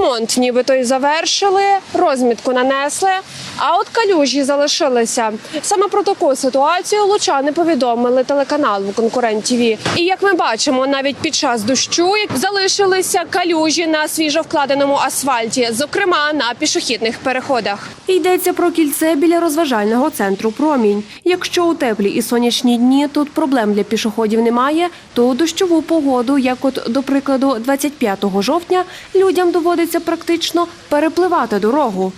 Ремонт нібито й завершили, розмітку нанесли, а от калюжі залишилися. Саме про таку ситуацію лучани повідомили телеканалу Конкурент ТВ. І як ми бачимо, навіть під час дощу залишилися калюжі на свіжовкладеному асфальті, зокрема на пішохідних переходах. Йдеться про кільце біля розважального центру Промінь. Якщо у теплі і сонячні дні тут проблем для пішоходів немає, то у дощову погоду, як от до прикладу, 25 жовтня, людям доводиться практично перепливати дорогу.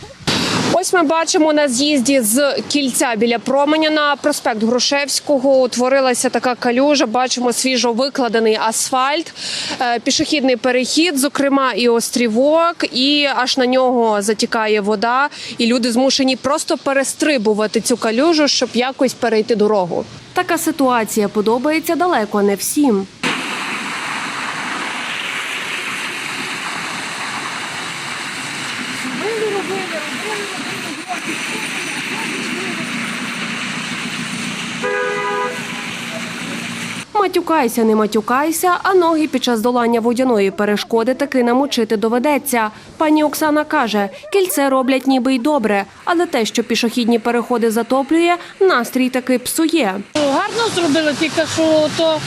Ось ми бачимо на з'їзді з кільця біля променя на проспект Грушевського. Утворилася така калюжа. Бачимо свіжо викладений асфальт, е, пішохідний перехід, зокрема і острівок, і аж на нього затікає вода. І люди змушені просто перестрибувати цю калюжу, щоб якось перейти дорогу. Така ситуація подобається далеко не всім. Матюкайся, не матюкайся, а ноги під час долання водяної перешкоди таки намочити доведеться. Пані Оксана каже, кільце роблять ніби й добре, але те, що пішохідні переходи затоплює, настрій таки псує. Гарно зробили, тільки що то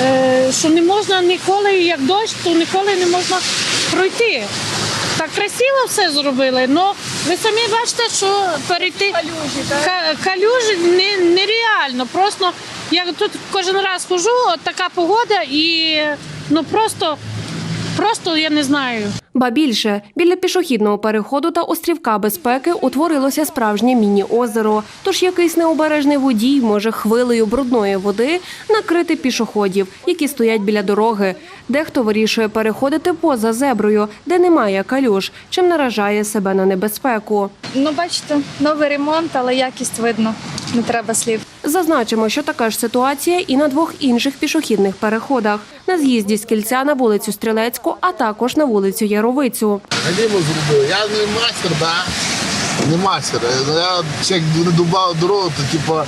е, що не можна ніколи, як дощ, то ніколи не можна пройти. Так красиво все зробили, але ви самі бачите, що перейти калюжі, калюжі не, нереально. Просто я тут кожен раз хожу, от така погода і ну просто, просто я не знаю. Ба більше біля пішохідного переходу та острівка безпеки утворилося справжнє міні-озеро. Тож якийсь необережний водій може хвилею брудної води накрити пішоходів, які стоять біля дороги. Дехто вирішує переходити поза зеброю, де немає калюж, чим наражає себе на небезпеку. Ну, бачите, новий ремонт, але якість видно. Не треба слів. Зазначимо, що така ж ситуація і на двох інших пішохідних переходах на з'їзді з кільця на вулицю Стрілецьку, а також на вулицю Яровицю. Галіму зробив. Я не майстер, да? Не майстер. Ну, Я як не дубав дорогу, то типа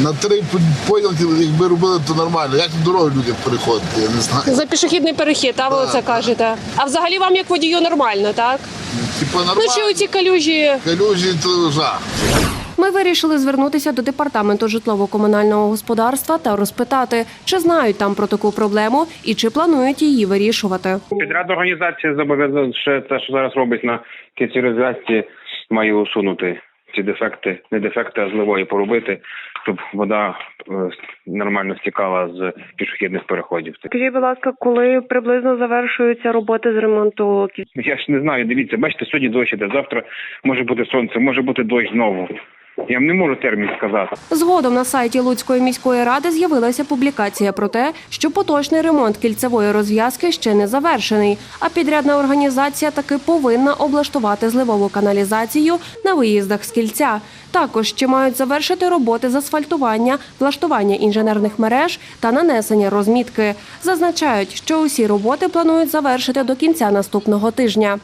на три поділки, якби робили, то нормально. Як дорогу людям переходити, я не знаю. За пішохідний перехід, а ви Так, оце кажете. А взагалі вам як водію нормально, так? Типа Ну нормально. чи оці калюжі? Калюжі то жах. Ми вирішили звернутися до департаменту житлово-комунального господарства та розпитати, чи знають там про таку проблему і чи планують її вирішувати. Підряд організації зобов'язав ще те, що зараз робить на кінці розв'язці, має усунути ці дефекти, не дефекти, а зливої поробити, щоб вода е, нормально стікала з пішохідних переходів. Скажіть, будь ласка, коли приблизно завершуються роботи з ремонту Я ж не знаю, дивіться, бачите, сьогодні дощ іде, завтра може бути сонце, може бути дощ знову. Я не можу термін сказати. Згодом на сайті Луцької міської ради з'явилася публікація про те, що поточний ремонт кільцевої розв'язки ще не завершений, а підрядна організація таки повинна облаштувати зливову каналізацію на виїздах з кільця. Також ще мають завершити роботи з асфальтування, влаштування інженерних мереж та нанесення розмітки. Зазначають, що усі роботи планують завершити до кінця наступного тижня.